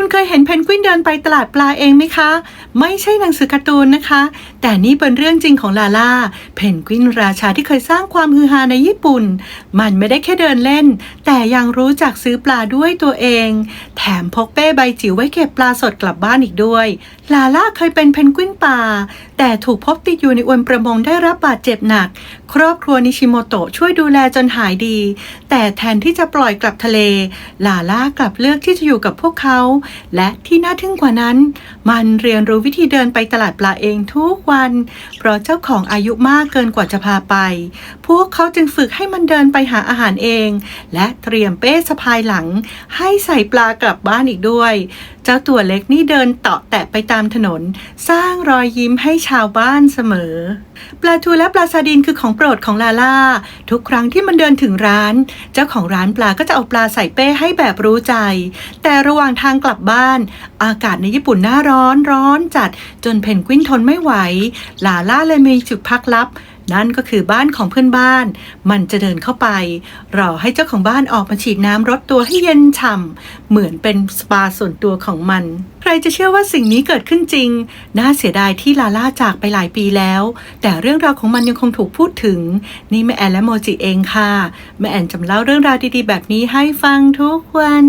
คุณเคยเห็นเพนกวินเดินไปตลาดปลาเองไหมคะ ไม่ใช่หนังสือการ์ตูนนะคะ แต่นี่เป็นเรื่องจริงของลาล่า เพนกวินราชาที่เคยสร้างความฮือฮาในญี่ปุ่น มันไม่ได้แค่เดินเล่น แต่ยังรู้จักซื้อปลาด้วยตัวเอง แถมพกเป้ใบจิ๋วไว้เก็บปลาสดกลับบ้านอีกด้วย ลาล่าเคยเป็นเพนกวินป่า แต่ถูกพบติดอยู่ในอวนประมงได้รับบาดเจ็บหนัก ครอบครัวนิชิโมโตะช่วยดูแลจนหายดี แต่แทนที่จะปล่อยกลับทะเล ลาล่ากลับเลือกที่จะอยู่กับพวกเขาและที่น่าทึ่งกว่านั้น มันเรียนรู้วิธีเดินไปตลาดปลาเองทุกวัน เพราะเจ้าของอายุมากเกินกว่าจะพาไป พวกเขาจึงฝึกให้มันเดินไปหาอาหารเอง และเตรียมเป้สะพายหลัง ให้ใส่ปลากลับบ้านอีกด้วย จ้าตัวเล็กนี่เดินเตาะแตะไปตามถนน สร้างรอยยิ้มให้ชาวบ้านเสมอ ปลาทูและปลาซาดินคือของโปรดของลาล่า ทุกครั้งที่มันเดินถึงร้าน เจ้าของร้านปลาก็จะเอาปลาใส่เป้ให้แบบรู้ใจ แต่ระหว่างทางกลับบ้าน อากาศในญี่ปุ่นหน้าร้อนร้อนจัด จนเพนกวินทนไม่ไหว ลาล่าเลยมีจุดพักลับ นั่นก็คือบ้านของเพื่อนบ้าน มันจะเดินเข้าไป รอให้เจ้าของบ้านออกมาฉีดน้ำรดตัวให้เย็นฉ่ำเหมือนเป็นสปาส่วนตัวของมัน ใครจะเชื่อว่าสิ่งนี้เกิดขึ้นจริง น่าเสียดายที่ลาล่าจากไปหลายปีแล้ว แต่เรื่องราวของมันยังคงถูกพูดถึง นี่แม่แอนและโมจิเองค่ะ แม่แอนจำเล่าเรื่องราวดีๆ แบบนี้ให้ฟังทุกวัน